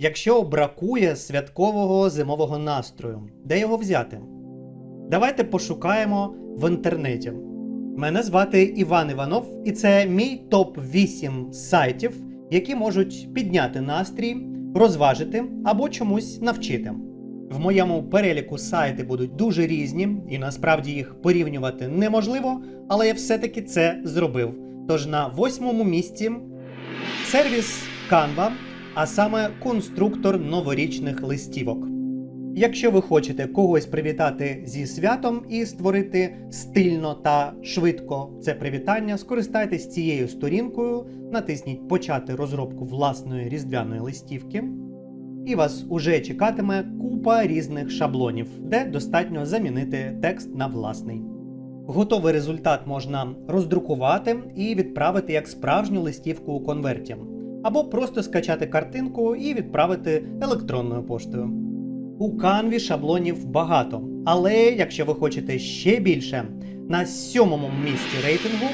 Якщо бракує святкового зимового настрою, де його взяти? Давайте пошукаємо в інтернеті. Мене звати Іван Іванов, і це мій топ 8 сайтів, які можуть підняти настрій, розважити або чомусь навчити. В моєму переліку сайти будуть дуже різні, і насправді їх порівнювати неможливо, але я все-таки це зробив. Тож на восьмому місці сервіс Canva, а саме конструктор новорічних листівок. Якщо ви хочете когось привітати зі святом і створити стильно та швидко це привітання, скористайтесь цією сторінкою, натисніть Почати розробку власної різдвяної листівки, і вас уже чекатиме купа різних шаблонів, де достатньо замінити текст на власний. Готовий результат можна роздрукувати і відправити як справжню листівку у конверті, або просто скачати картинку і відправити електронною поштою. У Canva шаблонів багато, але якщо ви хочете ще більше, на сьомому місці рейтингу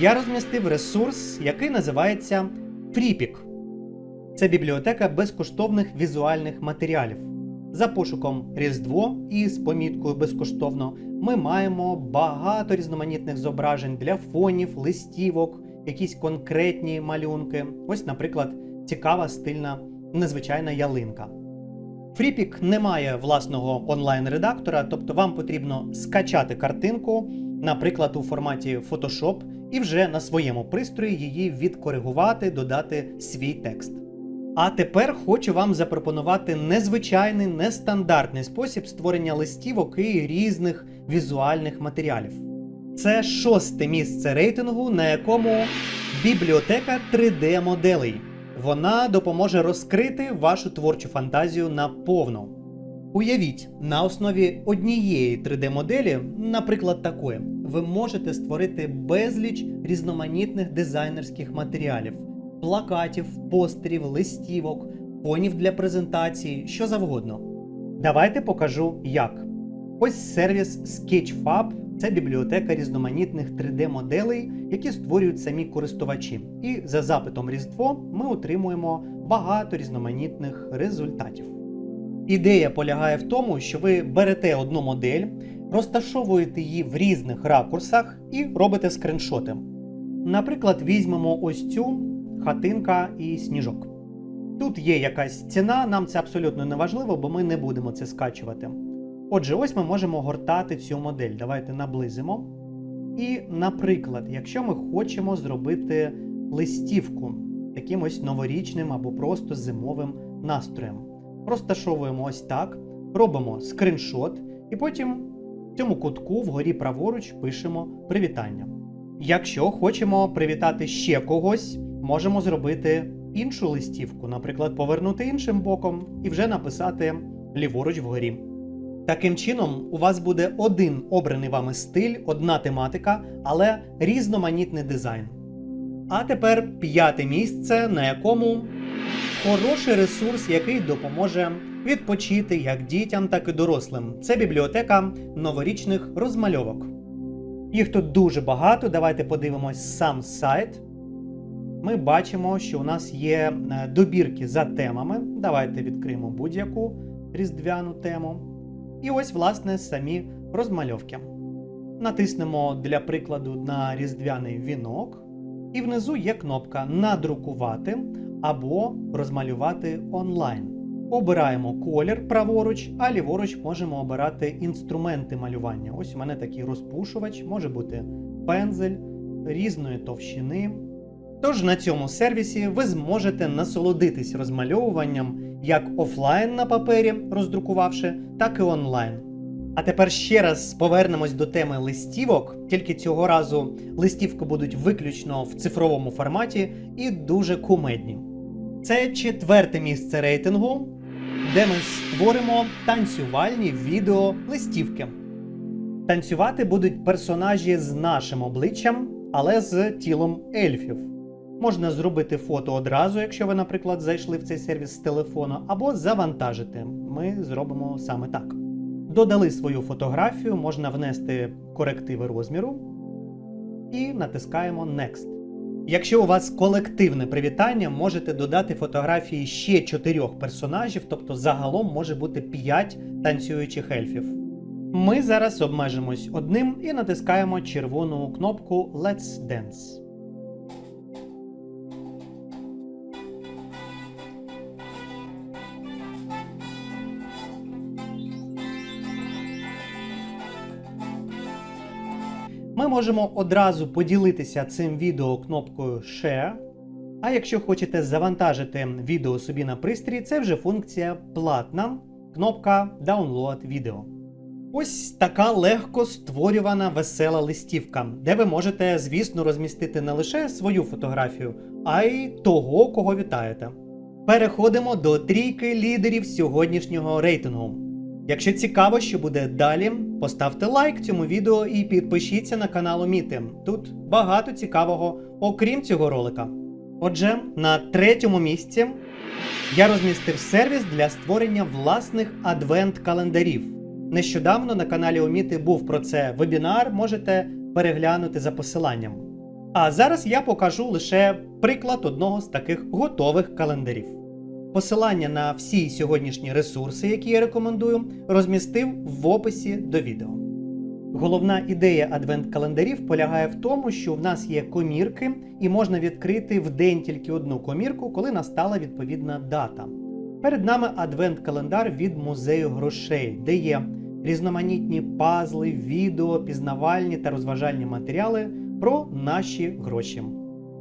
я розмістив ресурс, який називається FreePic. Це бібліотека безкоштовних візуальних матеріалів. За пошуком Різдво і з поміткою безкоштовно ми маємо багато різноманітних зображень для фонів, листівок, якісь конкретні малюнки. Ось, наприклад, цікава стильна незвичайна ялинка. FreePic не має власного онлайн-редактора, тобто вам потрібно скачати картинку, наприклад, у форматі Photoshop, і вже на своєму пристрої її відкоригувати, додати свій текст. А тепер хочу вам запропонувати незвичайний, нестандартний спосіб створення листівок і різних візуальних матеріалів. Це шосте місце рейтингу, на якому бібліотека 3D-моделей. Вона допоможе розкрити вашу творчу фантазію наповну. Уявіть, на основі однієї 3D-моделі, наприклад, такої, ви можете створити безліч різноманітних дизайнерських матеріалів, плакатів, постерів, листівок, фонів для презентації, що завгодно. Давайте покажу як. Ось сервіс Sketchfab це бібліотека різноманітних 3D-моделей, які створюють самі користувачі. І за запитом Різдво ми отримуємо багато різноманітних результатів. Ідея полягає в тому, що ви берете одну модель, розташовуєте її в різних ракурсах і робите скриншоти. Наприклад, візьмемо ось цю хатинка і сніжок. Тут є якась ціна, нам це абсолютно не важливо, бо ми не будемо це скачувати. Отже, ось ми можемо гортати цю модель. Давайте наблизимо. І, наприклад, якщо ми хочемо зробити листівку таким ось новорічним або просто зимовим настроєм, розташовуємо ось так, робимо скриншот, і потім в цьому кутку вгорі праворуч пишемо привітання. Якщо хочемо привітати ще когось, можемо зробити іншу листівку, наприклад, повернути іншим боком і вже написати ліворуч вгорі. Таким чином, у вас буде один обраний вами стиль, одна тематика, але різноманітний дизайн. А тепер п'яте місце, на якому хороший ресурс, який допоможе відпочити як дітям, так і дорослим. Це бібліотека новорічних розмальовок. Їх тут дуже багато. Давайте подивимось сам сайт. Ми бачимо, що у нас є е, добірки за темами. Давайте відкриємо будь-яку різдвяну тему. І ось, власне, самі розмальовки. Натиснемо для прикладу на різдвяний вінок, і внизу є кнопка Надрукувати або розмалювати онлайн. Обираємо колір праворуч, а ліворуч можемо обирати інструменти малювання. Ось у мене такий розпушувач, може бути пензель різної товщини. Тож на цьому сервісі ви зможете насолодитись розмальовуванням як офлайн на папері, роздрукувавши, так і онлайн. А тепер ще раз повернемось до теми листівок, тільки цього разу листівки будуть виключно в цифровому форматі і дуже кумедні. Це четверте місце рейтингу, де ми створимо танцювальні відео листівки. Танцювати будуть персонажі з нашим обличчям, але з тілом ельфів. Можна зробити фото одразу, якщо ви, наприклад, зайшли в цей сервіс з телефона, або завантажити. Ми зробимо саме так. Додали свою фотографію, можна внести корективи розміру і натискаємо Next. Якщо у вас колективне привітання, можете додати фотографії ще чотирьох персонажів, тобто загалом може бути 5 танцюючих ельфів. Ми зараз обмежимось одним і натискаємо червону кнопку Let's Dance. Ми можемо одразу поділитися цим відео кнопкою Share. А якщо хочете завантажити відео собі на пристрій, це вже функція платна, кнопка Download відео. Ось така легко створювана весела листівка, де ви можете, звісно, розмістити не лише свою фотографію, а й того, кого вітаєте. Переходимо до трійки лідерів сьогоднішнього рейтингу. Якщо цікаво, що буде далі, поставте лайк цьому відео і підпишіться на канал Міти. Тут багато цікавого, окрім цього ролика. Отже, на третьому місці я розмістив сервіс для створення власних адвент-календарів. Нещодавно на каналі Оміти був про це вебінар, можете переглянути за посиланням. А зараз я покажу лише приклад одного з таких готових календарів. Посилання на всі сьогоднішні ресурси, які я рекомендую, розмістив в описі до відео. Головна ідея адвент-календарів полягає в тому, що в нас є комірки, і можна відкрити в день тільки одну комірку, коли настала відповідна дата. Перед нами адвент-календар від музею грошей, де є різноманітні пазли, відео, пізнавальні та розважальні матеріали про наші гроші.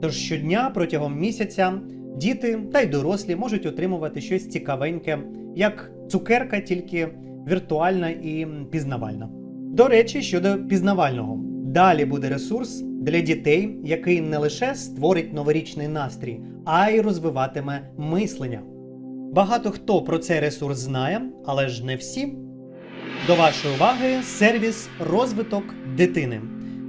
Тож щодня протягом місяця діти та й дорослі можуть отримувати щось цікавеньке, як цукерка, тільки віртуальна і пізнавальна. До речі, щодо пізнавального, далі буде ресурс для дітей, який не лише створить новорічний настрій, а й розвиватиме мислення. Багато хто про цей ресурс знає, але ж не всі. До вашої уваги сервіс розвиток дитини,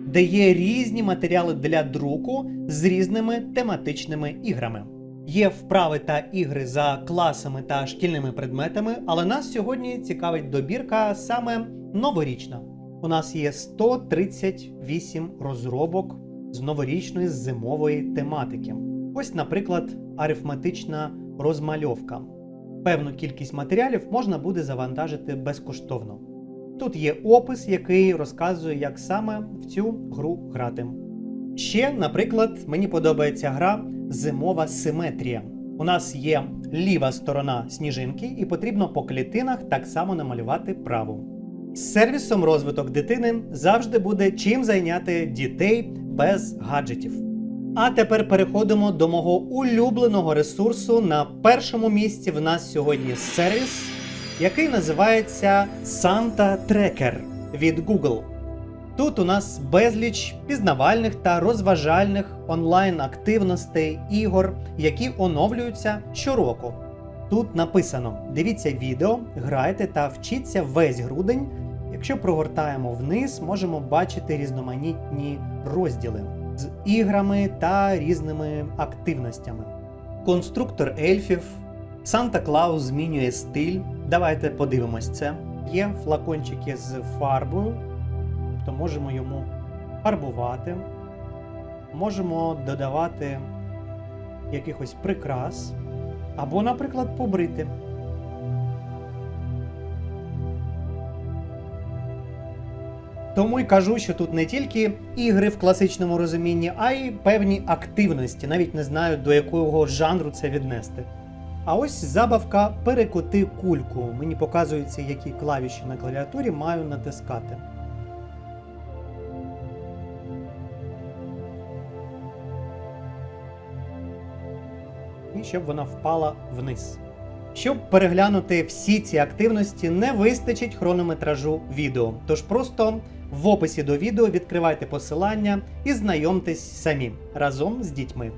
де є різні матеріали для друку з різними тематичними іграми. Є вправи та ігри за класами та шкільними предметами, але нас сьогодні цікавить добірка саме новорічна. У нас є 138 розробок з новорічної зимової тематики. Ось, наприклад, арифметична розмальовка. Певну кількість матеріалів можна буде завантажити безкоштовно. Тут є опис, який розказує, як саме в цю гру грати. Ще, наприклад, мені подобається гра Зимова симетрія. У нас є ліва сторона сніжинки, і потрібно по клітинах так само намалювати праву. З сервісом розвиток дитини завжди буде чим зайняти дітей без гаджетів. А тепер переходимо до мого улюбленого ресурсу. На першому місці в нас сьогодні сервіс, який називається Santa Tracker від Google. Тут у нас безліч пізнавальних та розважальних онлайн-активностей, ігор, які оновлюються щороку. Тут написано: дивіться відео, грайте та вчіться весь грудень. Якщо прогортаємо вниз, можемо бачити різноманітні розділи з іграми та різними активностями. Конструктор ельфів, Санта Клаус змінює стиль. Давайте подивимось це. Є флакончики з фарбою, тобто можемо йому фарбувати, можемо додавати якихось прикрас, або, наприклад, побрити. Тому й кажу, що тут не тільки ігри в класичному розумінні, а й певні активності. Навіть не знаю, до якого жанру це віднести. А ось забавка перекоти кульку. Мені показується, які клавіші на клавіатурі маю натискати. І щоб вона впала вниз. Щоб переглянути всі ці активності, не вистачить хронометражу відео. Тож просто в описі до відео відкривайте посилання і знайомтесь самі разом з дітьми.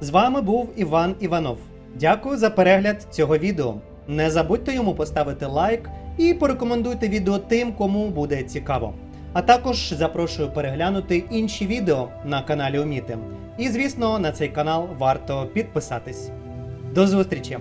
З вами був Іван Іванов. Дякую за перегляд цього відео. Не забудьте йому поставити лайк і порекомендуйте відео тим, кому буде цікаво. А також запрошую переглянути інші відео на каналі Уміти. І, звісно, на цей канал варто підписатись. До зустрічі!